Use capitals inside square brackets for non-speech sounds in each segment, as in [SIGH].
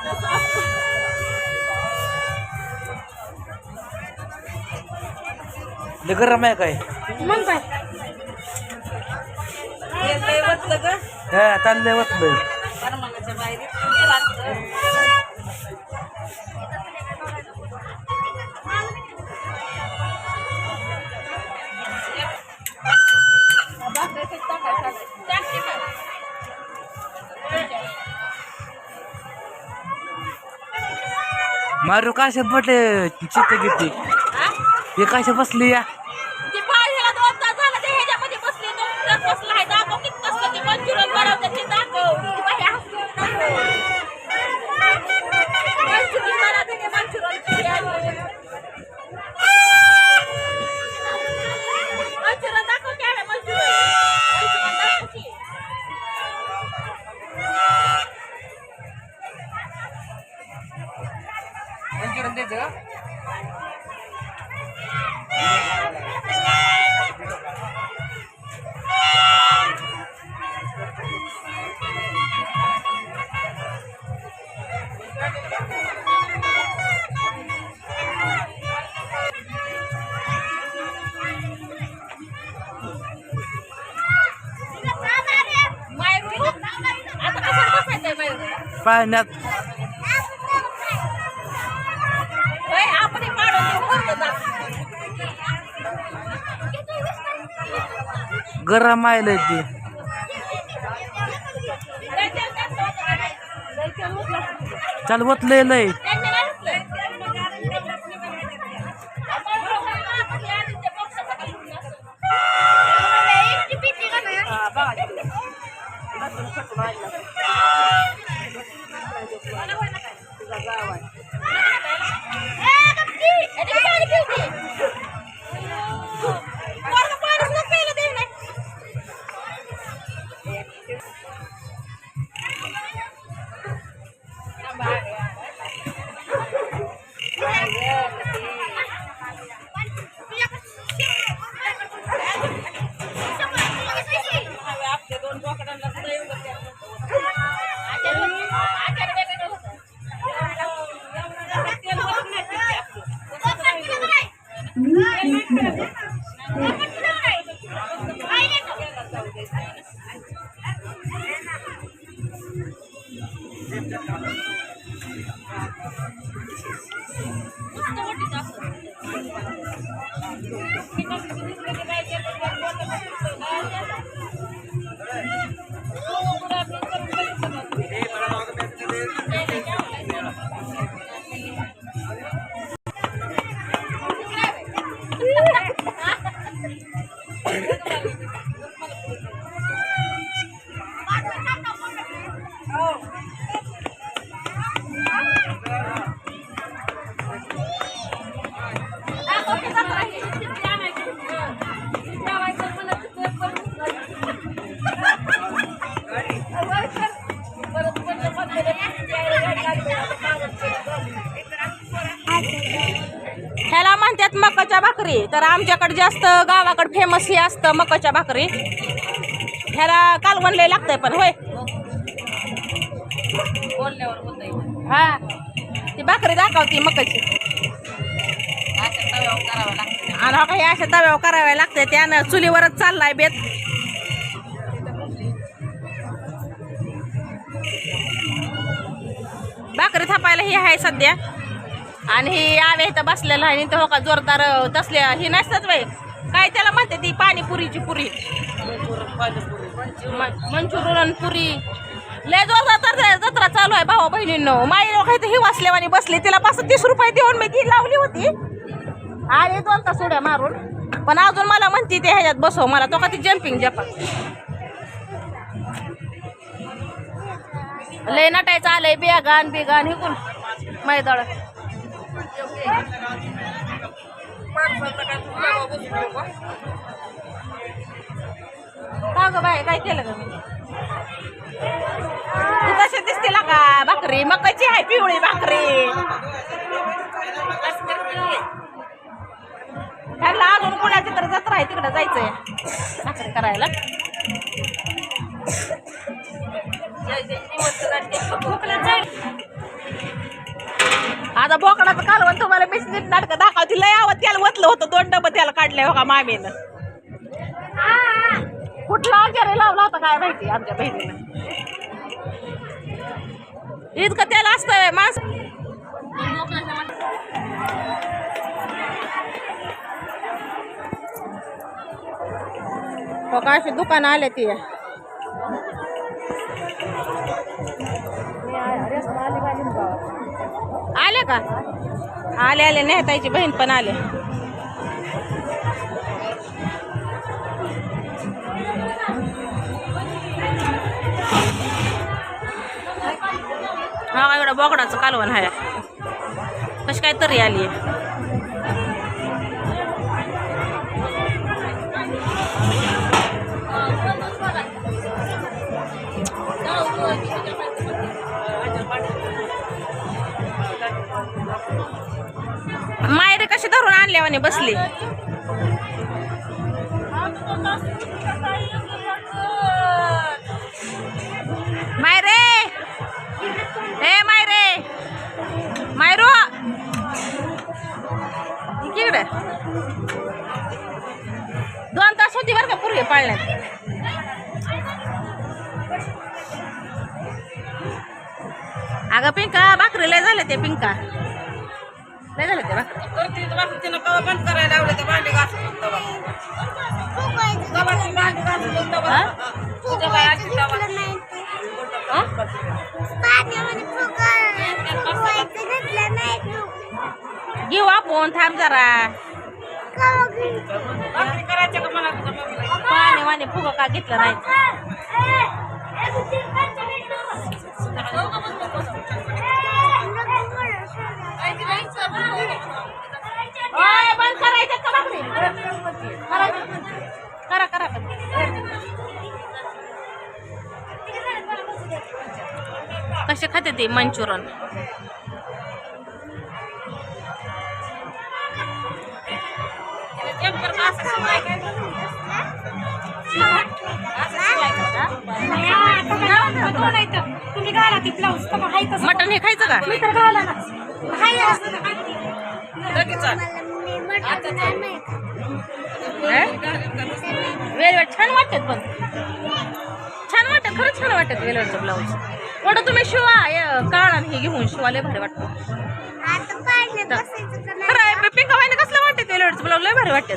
तसं असतं. लय गरम आहे काय? मग काय? हा चाललंय वतलंय. मारू काशा म्हटले चित्त घेते हा? हे काशा बसली या? दाखव. गरम आहे ती. चाल वतलंय लय त्यांनी भाकरी. तर आमच्याकडे जास्त गावाकडे फेमस हे असतं मकाच्या भाकरी. ह्याला कालवण लय लागतंय पण होय. हा. ती भाकरी दाखवती मकाची. आणि हा काही अशा तव्यावर कराव्या लागते त्यानं चुलीवरच चाललाय बेत. भाकरी थापायला ही आहे सध्या. आणि ही आवे इथं बसलेलं आहे इथं हो का जोरदार तसल्या ही नसतात बाई. काय त्याला म्हणते ती पाणीपुरीची पुरी. मंचुरियन पुरी. लय जोरदार तर जत्रा चालू आहे भावा बहिणींनो. माई लोक इथं ही वाचल्यावानी बसली. तिला पाच तीस रुपये देऊन मी ती लावली होती. आले दोन तास उड्या मारून. पण अजून मला म्हणती ते ह्याच्यात बसव. मला तो का ती जम्पिंग जपा लय नटायचं आलंय बेगान बेगान हिकून मैदाळ का ग बाय काय केलं ग मी? तू तसे दिसते का? भाकरी मकाची आहे पिवळी भाकरी. त्यांना अजून कोणाची तर जत्रा आहे तिकडे जायचंय. भाकरी करायला. माझा बोकडाचं कालवण तुम्हाला मीच नीट नाटक दाखवती. लय आवत त्याला वतलं होतं दोन डबं त्याला काढले हो का मामीनं. कुठला आचार्य लावला होता काय माहिती आमच्या बहिणीनं. इतकं त्याला असतं माणस हो का अशी दुकानं आले ती. का? आले आले. नेहताईची बहीण पण आले. हा एवढा एवढं बोकडाचं कालवण आहे. कशी काय तरी आली मायरे कशी धरून आणल्यावाने बसली? मायरे! ए मायरे! मायरो! इकडे. दोन तास होती बरं का पूर्वी पाळण्यात. अगं पिंका भाकरी लय झाले ते पिंका. लय झाले ते भाकरी? करते बाकीचं कवा बंद करायला लावलं तर भांडे घासत तेव्हा गव्हाची भांडी घासत तेव्हा हा? तुझ्या काय आजी तेव्हा? घेऊ आपण थांब जरा. भाकरी करायच्या का मला तुझ्या मम्मीला? पाणी वाणी फुगं का घेतलं नाही? कसे खाते ते मंचुरन तुम्ही घाला ती ब्लाऊज मटन हे खायचं का? मी तर घाला ना. वेलवेट छान वाटतात पण. छान वाटत खरंच छान वाटत वेलवेटचं ब्लाऊज थोडं तुम्ही शिवा काळा आणि हे घेऊन शिवाले भारी वाटतं. पिंका वाईने कसलं वाटतं वेलवेटचं ब्लाऊज लय भारी वाटतं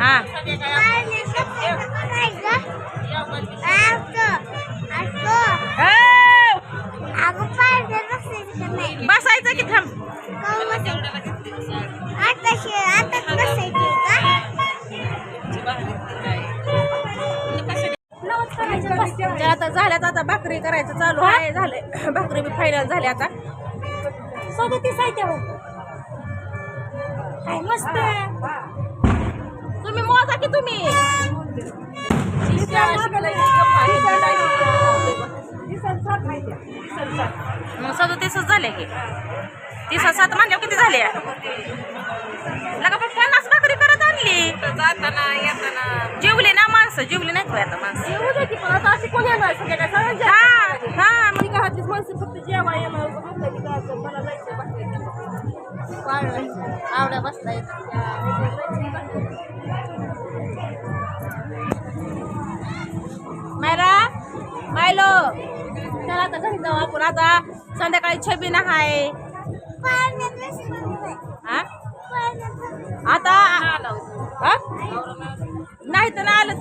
हा. बसायचं की? थांब. करायचं बस ते आता झाल्यात आता भाकरी करायचं चालू आहे झाले [COUGHS] भाकरी बी फायनल झाली आता. सदतीस आहे काय मस्त. तुम्ही मोजा की तुम्ही? मग सदतीसच झाले की. तीस सात म्हणल्या किती झाले? लगा पण आणली जाताना येताना. जेवली ना माणसं जेवली नाही आता माणसं. हा हा. मग आवड्या बसलाय. मायरा मायलो. चला आता घरी जाऊ आपण. आता संध्याकाळी छबीना हाय.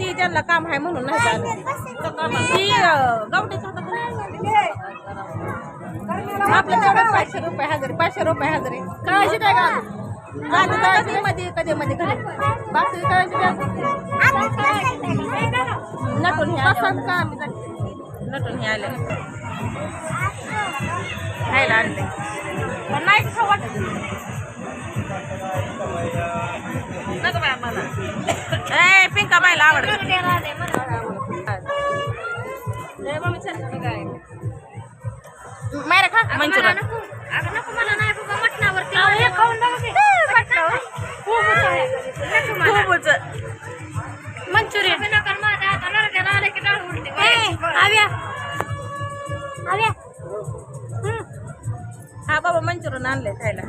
ती ज्यांना काम आहे म्हणून नाही आलं ती अं, गावठीच होतं आपलं तेवढं पाचशे रुपये हजारी पाचशे रुपये हजारी. काळजी काय का मध्ये कधी मध्ये करायची नटून हे का आम्ही नटून हे आले. खायला आणले. पण नाही खाऊ वाटत नको बाय मला ए पिंका बायला आवडत मायरा खा मंचुरियन. मंचुरियन. आव्या. आव्या. हा बाबा मंचुरियन आणले खायला.